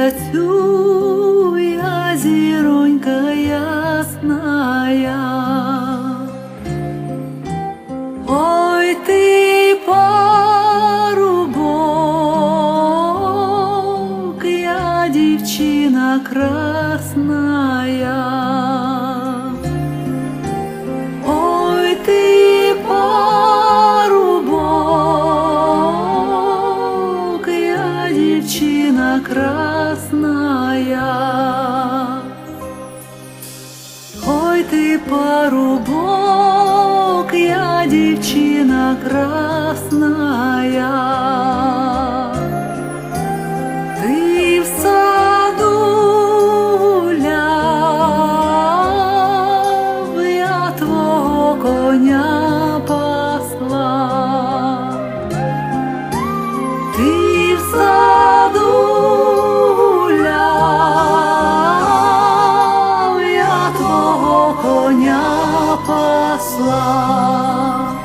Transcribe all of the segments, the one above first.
місяцю я зіронька ясная. Ой, ти парубок, я дівчина красная. Дівчина красная. Ой, ти парубок, я дівчина красная. Пасла.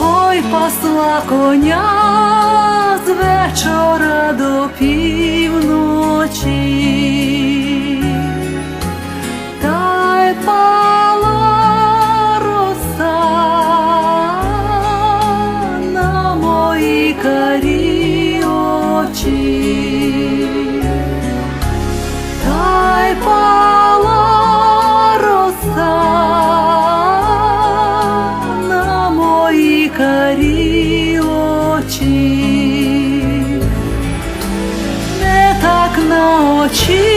Ой, пасла коня з вечора до півночі, та й пала роса на мої карі очі. Та й пала 我去。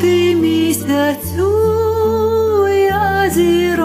ти місяцю я зір.